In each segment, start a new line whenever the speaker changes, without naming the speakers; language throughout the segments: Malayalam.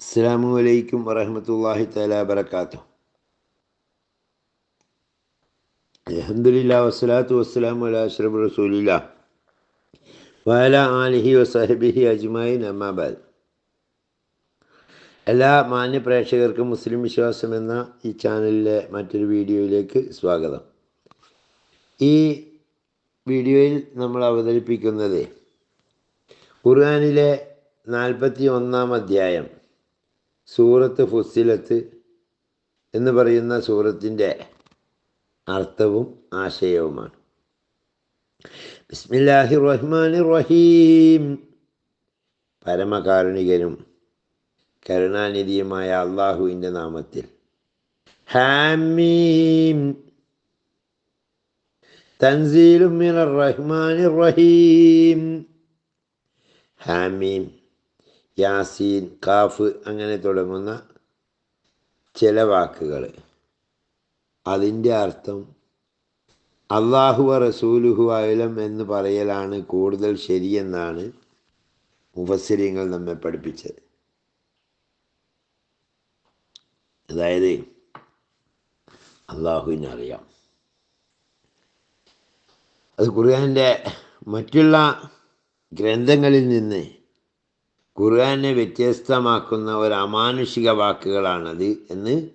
അസ്സാം അലൈക്കും വറഹമത്തല്ലാഹി തല വബർക്കാത്തു അലഹദില്ല വസ്സലാത്തു വസ്സലാമു അല അഷ്റഫ് റസൂലില്ല. വാല ആലിഹി വസഹബിഹി അജ്മായി നമാബാദ് എല്ലാ മാന്യ പ്രേക്ഷകർക്കും മുസ്ലിം വിശ്വാസം എന്ന ഈ ചാനലിലെ മറ്റൊരു വീഡിയോയിലേക്ക് സ്വാഗതം. ഈ വീഡിയോയിൽ നമ്മൾ അവതരിപ്പിക്കുന്നത് ഖുർആാനിലെ നാൽപ്പത്തി ഒന്നാം അധ്യായം സൂറത്ത് ഫുസിലത്ത് എന്ന് പറയുന്ന സൂറത്തിന്റെ അർത്ഥവും ആശയവുമാണ്. ബിസ്മില്ലാഹി റഹ്മാൻ റഹീം പരമകാരുണികനും കരുണാനിധിയുമായ അള്ളാഹുവിന്റെ നാമത്തിൽ. ഹാമീം. തൻസീലും റഹ്മാൻ റഹീം ഹാമീം. യാസീൻ കാഫ് അങ്ങനെ തുടങ്ങുന്ന ചില വാക്കുകൾ അതിന്റെ അർത്ഥം അള്ളാഹുവ റസൂലുഹു അയലം എന്ന് പറയലാണ് കൂടുതൽ ശരിയെന്നാണ് മുഫസ്സിരിങ്ങൾ നമ്മെ പഠിപ്പിച്ചത്. അതായത് അള്ളാഹുവിനറിയാം അത് ഖുർആാന്റെ മറ്റുള്ള ഗ്രന്ഥങ്ങളിൽ നിന്ന് ഖുർആനെ വ്യത്യസ്തമാക്കുന്ന ഒരു അമാനുഷിക വാക്കുകളാണത് എന്ന്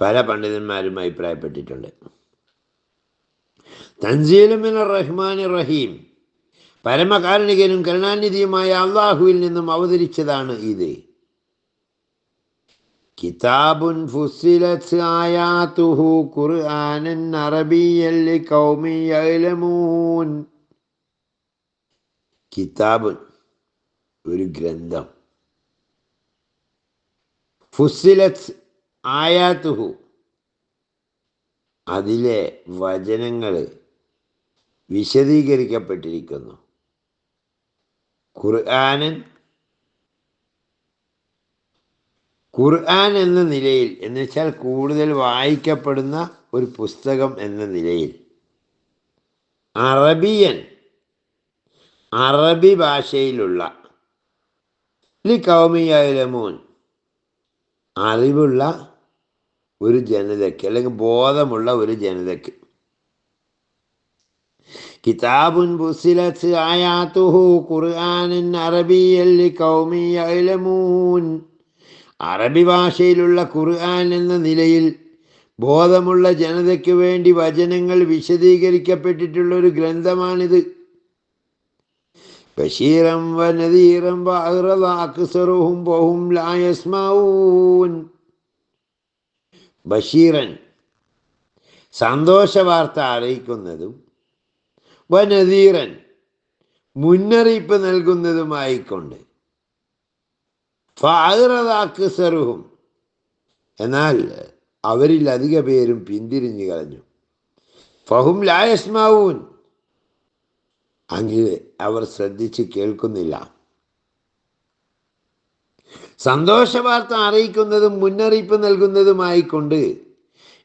പല പണ്ഡിതന്മാരും അഭിപ്രായപ്പെട്ടിട്ടുണ്ട്. തൻസീലുമിൻ റഹ്മാൻ റഹീം. പരമകാരുണികനും കരുണാനിധിയുമായ അള്ളാഹുവിൽ നിന്നും അവതരിച്ചതാണ് ഇത്. കിതാബുൻ ഫുസിലത്ത് ആയാതുഹു കിതാബുൻ ഒരു ഗ്രന്ഥം. ഫുസിലത്ത് ആയാത്തുഹു. അതിലെ വചനങ്ങൾ വിശദീകരിക്കപ്പെട്ടിരിക്കുന്നു. ഖുർആാനൻ ഖുർആൻ എന്ന നിലയിൽ എന്നുവെച്ചാൽ കൂടുതൽ വായിക്കപ്പെടുന്ന ഒരു പുസ്തകം എന്ന നിലയിൽ. അറബിയൻ അറബി ഭാഷയിലുള്ള ലി കൗമിയാലമോൻ അറിവുള്ള ഒരു ജനതയ്ക്ക് അല്ലെങ്കിൽ ബോധമുള്ള ഒരു ജനതയ്ക്ക്. കിതാബുൻ ബുസിലത്ത് ആയാത്തുഹു ഖുർആനൻ അറബിയൽ കൗമിയാലമൂൻ അറബി ഭാഷയിലുള്ള ഖുർആൻ എന്ന നിലയിൽ ബോധമുള്ള ജനതയ്ക്ക് വേണ്ടി വചനങ്ങൾ വിശദീകരിക്കപ്പെട്ടിട്ടുള്ള ഒരു ഗ്രന്ഥമാണിത്. ബഷീറം വനദീറം അക്സറുഹും ബഹും ലായസ്മാവൂൻ ബഷീറൻ സന്തോഷ വാർത്ത അറിയിക്കുന്നതും വനദീറൻ മുന്നറിയിപ്പ് നൽകുന്നതുമായിക്കൊണ്ട് ഫാറതാക്സറുഹും എന്നാൽ അവരിൽ അധിക പേരും പിന്തിരിഞ്ഞു കളഞ്ഞു. ഫഹും ലായസ്മാവൂൻ അങ്ങനെ അവർ ശ്രദ്ധിച്ച് കേൾക്കുന്നില്ല. സന്തോഷവാർത്ത അറിയിക്കുന്നതും മുന്നറിയിപ്പ് നൽകുന്നതുമായിക്കൊണ്ട്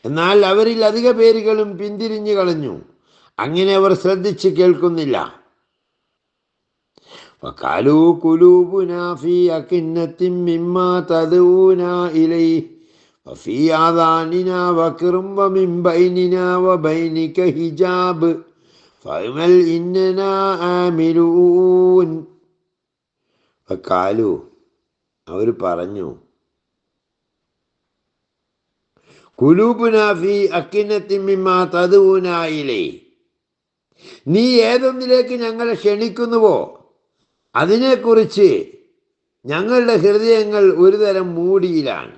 എന്നാൽ അവരിൽ അധിക പേരുകളും പിന്തിരിഞ്ഞു കളഞ്ഞു. അങ്ങനെ അവർ ശ്രദ്ധിച്ച് കേൾക്കുന്നില്ല. ഹിജാബ്. فعمل إننا ആമിലൂൻ കാലു അവർ പറഞ്ഞു കുലൂബുനാഫി അക്കിനത്തിമ്മിമാ തതുനായിലേ നീ ഏതൊന്നിലേക്ക് ഞങ്ങളെ ക്ഷണിക്കുന്നുവോ അതിനെക്കുറിച്ച് ഞങ്ങളുടെ ഹൃദയങ്ങൾ ഒരു തരം മൂടിയിലാണ്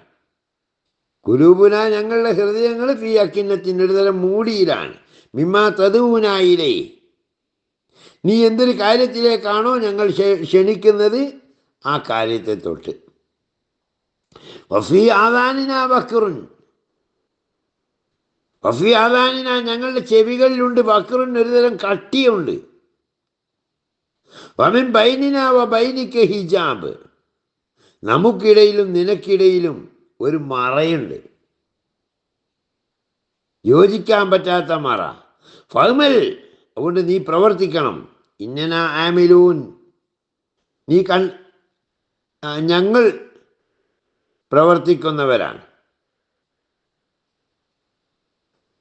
കുലൂബുന ഞങ്ങളുടെ ഹൃദയങ്ങൾ ഫി അക്കിന്നത്തിൻ്റെ ഒരു തരം മൂടിയിലാണ് മിമ്മ തതുവിനായില്ലേ നീ എന്തൊരു കാര്യത്തിലേക്കാണോ ഞങ്ങൾ ക്ഷണിക്കുന്നത്? ആ കാര്യത്തെ തൊട്ട്. വഫി ആദാനിന ബക്കറുൻ വഫി ആദാനിന ഞങ്ങളുടെ ചെവികളിലുണ്ട് ബക്കറുൻ ഒരുതരം കട്ടിയുണ്ട്. വമിൻ ബൈനിന വ ബൈനിക്ക് ഹിജാബ്. നമുക്കിടയിലും നിനക്കിടയിലും ഒരു മറയുണ്ട്. യോജിക്കാൻ പറ്റാത്ത മറ. ഫഹ്മൽ അതുകൊണ്ട് നീ പ്രവർത്തിക്കണം. ഇന്നന ആമിലൂൻ. നീ കൺ ഞങ്ങൾ പ്രവർത്തിക്കുന്നവരാണ്.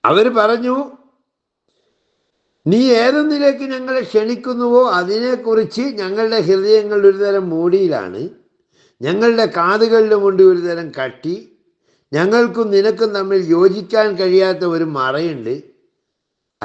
അവർ പറഞ്ഞു നീ ഏതൊന്നിലേക്ക് ഞങ്ങളെ ക്ഷണിക്കുന്നുവോ അതിനെക്കുറിച്ച് ഞങ്ങളുടെ ഹൃദയങ്ങൾ ഒരുതരം മൂടിയിലാണ്. ഞങ്ങളുടെ കാതുകളിലും കൊണ്ട് ഒരുതരം കട്ടി. ഞങ്ങൾക്കും നിനക്കും തമ്മിൽ യോജിക്കാൻ കഴിയാത്ത ഒരു മറയുണ്ട്.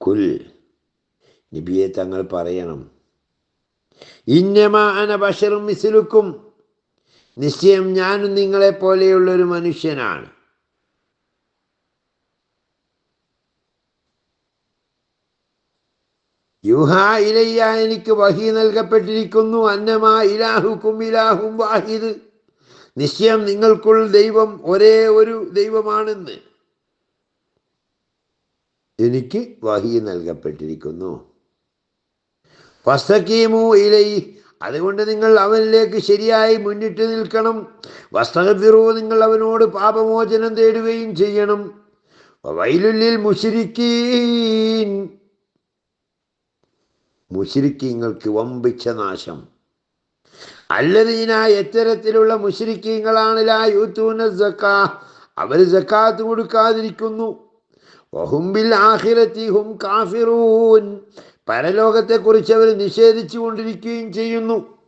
കുൽ നബിയെ തങ്ങൾ പറയണം. ഇന്നമാന അന ബഷറും മിസിലുക്കും. നിശ്ചയം ഞാനും നിങ്ങളെ പോലെയുള്ള ഒരു മനുഷ്യനാണ്. യുഹാ ഇലയ്യ എനിക്ക് വഹി നൽകപ്പെട്ടിരിക്കുന്നു. അന്നമാ ഇലാഹുക്കും ഇലാഹും വാഹിദ്. നിശ്ചയം നിങ്ങൾക്കുൾ ദൈവം ഒരേ ഒരു ദൈവമാണെന്ന് എനിക്ക് വഹി നൽകപ്പെട്ടിരിക്കുന്നു. അതുകൊണ്ട് നിങ്ങൾ അവനിലേക്ക് ശരിയായി മുന്നിട്ട് നിൽക്കണം. വസ്തകത്തിറു നിങ്ങൾ അവനോട് പാപമോചനം തേടുകയും ചെയ്യണം. വൈലുല്ലിൽ മുഷിരിക്കീൻ മുഷിരിക്കീങ്ങൾക്ക് വമ്പിച്ച നാശം. അല്ലതീന എത്തരത്തിലുള്ള മുഷരിക്കീങ്ങളാണ് ലാ യൂത്തൂന സക്കാ അവർ സക്കാത്ത് കൊടുക്കാതിരിക്കുന്നു. ഒഹുംബിൽ ആഹിരത്തി ഹും കാഫിറൂൻ. പരലോകത്തെക്കുറിച്ച് അവർ നിഷേധിച്ചു കൊണ്ടിരിക്കുകയും ചെയ്യുന്നു.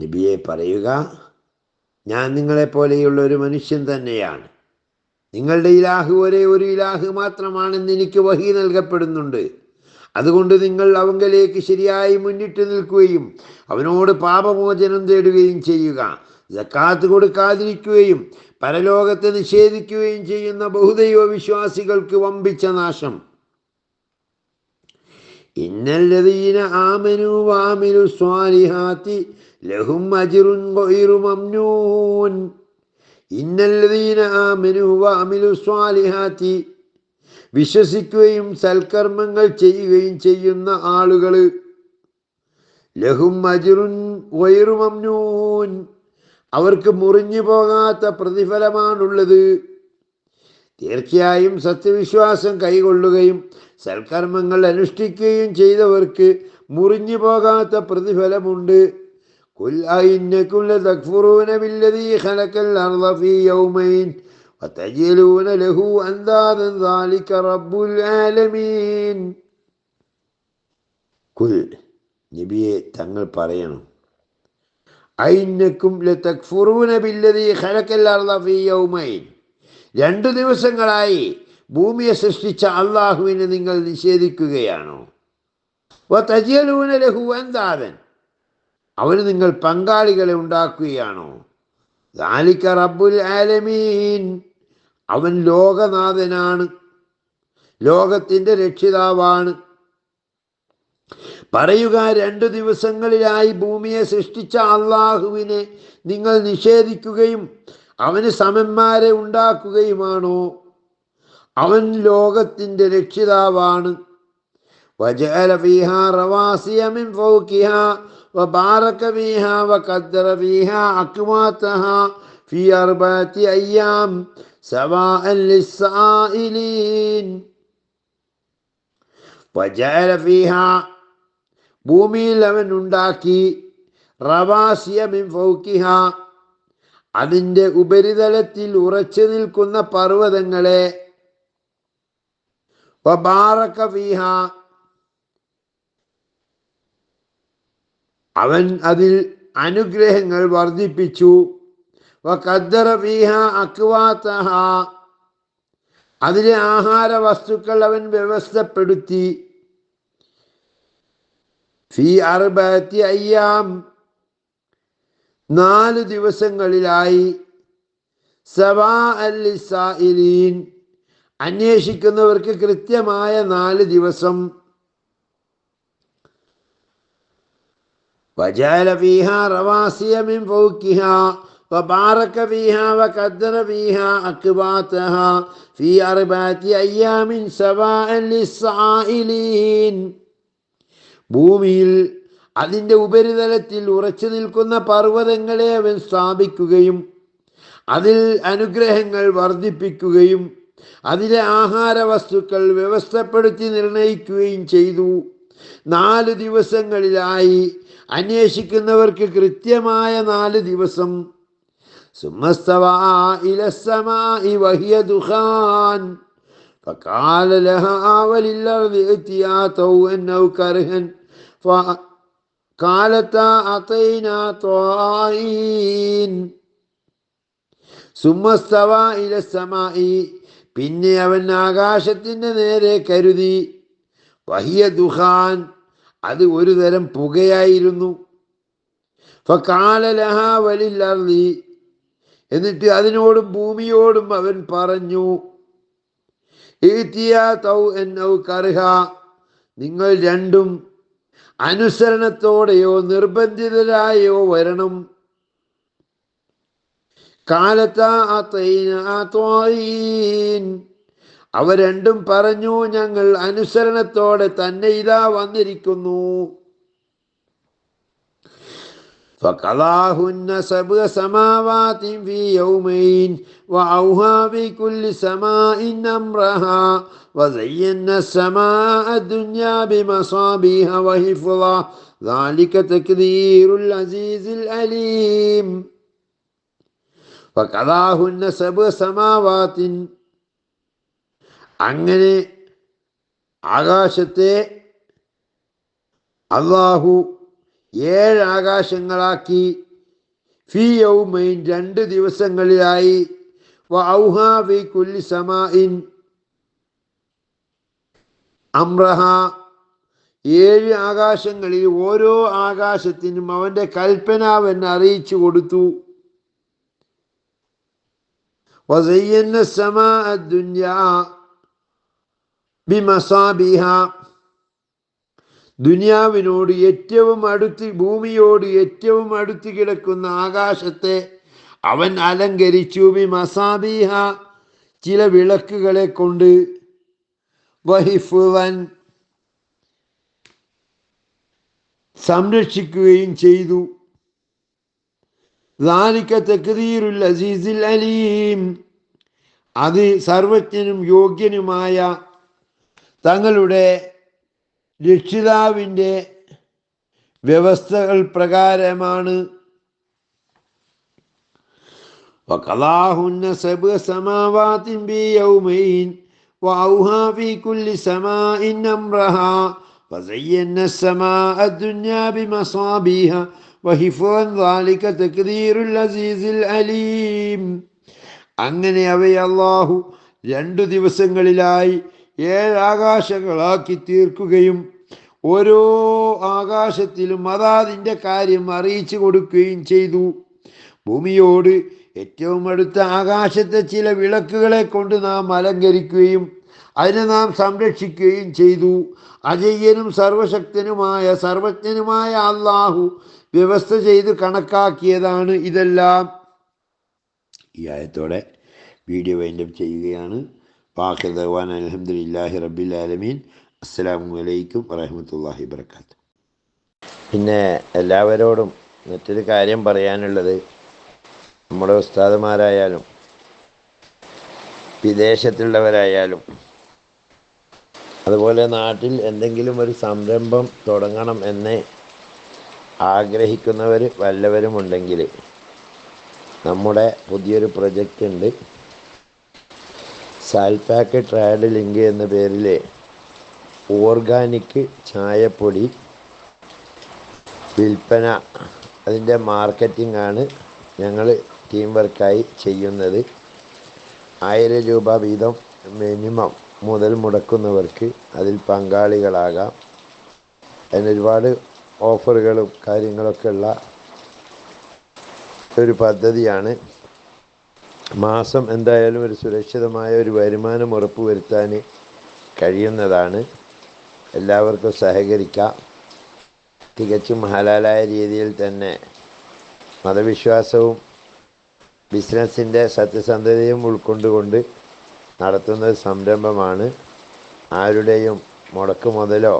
നബിയെ പറയുക ഞാൻ നിങ്ങളെപ്പോലെയുള്ള ഒരു മനുഷ്യൻ തന്നെയാണ്. നിങ്ങളുടെ ഇലാഹ് ഒരേ ഒരു ഇലാഹ് മാത്രമാണെന്ന് എനിക്ക് വഹി നൽകപ്പെടുന്നുണ്ട്. അതുകൊണ്ട് നിങ്ങൾ അവങ്കലേക്ക് ശരിയായി മുന്നിട്ട് നിൽക്കുകയും അവനോട് പാപമോചനം തേടുകയും ചെയ്യുക. ജക്കാത്ത് കൊടുക്കാതിരിക്കുകയും പരലോകത്തെ നിഷേധിക്കുകയും ചെയ്യുന്ന ബഹുദൈവ വിശ്വാസികൾക്ക് വമ്പിച്ച നാശം. ഇന്നല്ലതീന ആമനു വാമിനു സ്വാലിഹാത്തി ലഹും അജിറുൻ ഇന്നല്ലതീന ആമനു വാമിലു സ്വാലിഹാത്തി വിശ്വസിക്കുകയും സൽക്കർമ്മങ്ങൾ ചെയ്യുകയും ചെയ്യുന്ന ആളുകൾ ലഹും അജിറുൻ ഗൈറു മംനൂൻ അവർക്ക് മുറിഞ്ഞു പോകാത്ത പ്രതിഫലമാണുള്ളത് തീർച്ചയായും സത്യവിശ്വാസം കൈകൊള്ളുകയും സൽക്കർമ്മങ്ങൾ അനുഷ്ഠിക്കുകയും ചെയ്തവർക്ക് മുറിഞ്ഞു പോകാത്ത പ്രതിഫലമുണ്ട് قل أئنكم لتكفرون بالذي خلق الأرض في يومين وتجعلون له أندادا ذلك رب العالمين കുൽ നബിയെ തങ്ങൾ പറയണം ഐന്നക്കും ലതക്ഫുറൂന ബില്ലദീ ഖലഖൽ അർള ഫീ യൗമൈൻ രണ്ട് ദിവസങ്ങളായി ഭൂമിയെ സൃഷ്ടിച്ച അള്ളാഹുവിനെ നിങ്ങൾ നിഷേധിക്കുകയാണോ വതജലൂന ലഹു അന്താദൻ അവന് നിങ്ങൾ പങ്കാളികളെ ഉണ്ടാക്കുകയാണോ ദാലിക റബ്ബുൽ ആലമീൻ അവൻ ലോകനാഥനാണ് ലോകത്തിൻ്റെ രക്ഷിതാവാണ് പറയുക രണ്ടു ദിവസങ്ങളിലായി ഭൂമിയെ സൃഷ്ടിച്ച അള്ളാഹുവിനെ നിങ്ങൾ നിഷേധിക്കുകയും അവന് സമന്മാരെ ഉണ്ടാക്കുകയുമാണോ അവൻ ലോകത്തിൻ്റെ രക്ഷിതാവാണ് وجعل فيها رواسي من فوقها وبارك فيها وقدر فيها أقواتها في أربعة أيام سواء للسائلين وجعل فيها ഭൂമിയിൽ അവൻ ഉണ്ടാക്കി റവാസിയ മിൻ ഫൗക്കിഹ അതിൻ്റെ ഉപരിതലത്തിൽ ഉറച്ചു നിൽക്കുന്ന പർവ്വതങ്ങളെ വബാറക ഫീഹ അവൻ അതിൽ അനുഗ്രഹങ്ങൾ വർദ്ധിപ്പിച്ചു വഖദ്ദറ അക്വാത്തഹ അതിലെ ആഹാര വസ്തുക്കൾ അവൻ വ്യവസ്ഥപ്പെടുത്തി. ഫീ അർബത്തി അയ്യാം. നാല് ദിവസങ്ങളിലായി. സവാ അല്ലിസായിലീൻ അന്വേഷിക്കുന്നവർക്ക് കൃത്യമായ നാല് ദിവസം. വജാല ഫീഹ റവാസിയ മിൻ وبارك فيها وقدر فيها أقباتها في أربعة أيام سواء للسائلين ഭൂമിയിൽ അതിൻ്റെ ഉപരിതലത്തിൽ ഉറച്ചു നിൽക്കുന്ന പർവ്വതങ്ങളെ അവൻ സ്ഥാപിക്കുകയും അതിൽ അനുഗ്രഹങ്ങൾ വർദ്ധിപ്പിക്കുകയും അതിലെ ആഹാര വസ്തുക്കൾ വ്യവസ്ഥപ്പെടുത്തി നിർണയിക്കുകയും ചെയ്തു നാല് ദിവസങ്ങളിലായി അന്വേഷിക്കുന്നവർക്ക് കൃത്യമായ നാല് ദിവസം സുമസ്തവാ ഇലസമായി വഹിയ ദുഖാൻ فقال لها وللأرض ائتيا طوعا أو كرها فقالتا أطينا طائعين സുമസ്തവ ഇലസമായി പിന്നെ അവൻ ആകാശത്തിൻ്റെ നേരെ കരുതി വഹിയ ദുഹാൻ അത് ഒരു തരം പുകയായിരുന്നു ഫകാലലഹ വലില്ലി എന്നിട്ട് അതിനോടും ഭൂമിയോടും അവൻ പറഞ്ഞു നിങ്ങൾ രണ്ടും അനുസരണത്തോടെയോ നിർബന്ധിതരായോ വരണം. അവ രണ്ടും പറഞ്ഞു ഞങ്ങൾ അനുസരണത്തോടെ തന്നെ ഇതാ വന്നിരിക്കുന്നു. فقضاهن سبع سماوات في يومين وأوها في كل سماء أمرها وزينا السماء الدنيا بمصابيح وحفظا ذلك تكذير العزيز الأليم ഫകലാഹുന്ന സബ് സമാവാത്തിൻ അങ്ങനെ ആകാശത്തെ അള്ളാഹു ഏഴ് ആകാശങ്ങളാക്കി. ഫി യൗമൈൻ രണ്ട് ദിവസങ്ങളിലായി. കുല്ലി സമാഇൻ. അമ്രഹ. ഏഴ് ആകാശങ്ങളിൽ ഓരോ ആകാശത്തിനും അവന്റെ കൽപ്പന അവൻ അറിയിച്ചു കൊടുത്തു. വസയ്യന്ന സമാ ദുന്യാ ബിമസാബിഹ. ദുനിയാവിനോട് ഏറ്റവും അടുത്ത് ഭൂമിയോട് ഏറ്റവും അടുത്ത് കിടക്കുന്ന ആകാശത്തെ അവൻ അലങ്കരിച്ചു. ബി മസാബിഹ ചില വിളക്കുകളെ കൊണ്ട് വഹിഫുവൻ സംരക്ഷിക്കുകയും ചെയ്തു. ദാനിക്ക തക്രീറുൽ അസീസിൽ അലീം. അത് സർവജ്ഞനും യോഗ്യനുമായ തങ്ങളുടെ രക്ഷിതാവിൻ്റെ വ്യവസ്ഥകൾ പ്രകാരമാണ് وقضاهن سبع سماوات بيومين وأوها في كل سماء أمرها وزينا السماء الدنيا بمصابيح وحفظا ذلك تكذير العزيز العليم അങ്ങനെ അവയെ അള്ളാഹു രണ്ടു ദിവസങ്ങളിലായി ഏഴ് ആകാശങ്ങളാക്കി തീർക്കുകയും ഓരോ ആകാശത്തിലും അതാതിന്റെ കാര്യം അറിയിച്ചു കൊടുക്കുകയും ചെയ്തു. ഭൂമിയോട് ഏറ്റവും അടുത്ത ആകാശത്തെ ചില വിളക്കുകളെ കൊണ്ട് നാം അലങ്കരിക്കുകയും അതിനെ നാം സംരക്ഷിക്കുകയും ചെയ്തു. അജയ്യനും സർവശക്തനുമായ സർവജ്ഞനുമായ അള്ളാഹു വ്യവസ്ഥ ചെയ്ത് കണക്കാക്കിയതാണ് ഇതെല്ലാം. ഈ ആയത്തോടെ വീഡിയോ വൈൻഡപ്പ് ചെയ്യുകയാണ്. വാഖിർ ദവാൻ അലഹമുല്ലാഹി റബ്ബിൽ ആലമീൻ അസ്സലാമു അലൈക്കും വറഹമത്തല്ലാഹി വർക്കാത്തു പിന്നെ എല്ലാവരോടും മറ്റൊരു കാര്യം പറയാനുള്ളത് നമ്മുടെ ഉസ്താദുമാരായാലും വിദേശത്തുള്ളവരായാലും അതുപോലെ നാട്ടിൽ എന്തെങ്കിലും ഒരു സംരംഭം തുടങ്ങണം എന്ന് ആഗ്രഹിക്കുന്നവർ വല്ലവരുമുണ്ടെങ്കിൽ നമ്മുടെ പുതിയൊരു പ്രൊജക്റ്റ് ഉണ്ട്. സാൽപാക്ക് ട്രാഡ് ലിങ്ക് എന്ന പേരിലെ ഓർഗാനിക് ചായപ്പൊടി വിൽപ്പന. അതിന്റെ മാർക്കറ്റിംഗ് ആണ് ഞങ്ങൾ ടീം വർക്കായി ചെയ്യുന്നത്. ആയിരം രൂപ വീതം മിനിമം മുതൽ മുടക്കുന്നവർക്ക് അതിൽ പങ്കാളികളാകാം. അതിനൊരുപാട് ഓഫറുകളും കാര്യങ്ങളൊക്കെ ഉള്ള ഒരു പദ്ധതിയാണ് മാസം എന്തായാലും ഒരു സുരക്ഷിതമായ ഒരു വരുമാനം ഉറപ്പുവരുത്താൻ കഴിയുന്നതാണ്. എല്ലാവർക്കും സഹകരിക്കാം. തികച്ചും ഹലാലായ രീതിയിൽ തന്നെ മതവിശ്വാസവും ബിസിനസ്സിന്റെ സത്യസന്ധതയും ഉൾക്കൊണ്ടുകൊണ്ട് നടത്തുന്ന സംരംഭമാണ്. ആരുടെയും മുടക്ക് മുതലോ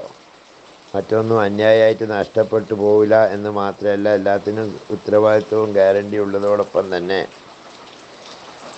മറ്റൊന്നും അന്യായമായിട്ട് നഷ്ടപ്പെട്ടു പോവില്ല എന്ന് മാത്രമല്ല എല്ലാത്തിനും ഉത്തരവാദിത്വവും ഗ്യാരണ്ടി ഉള്ളതോടൊപ്പം തന്നെ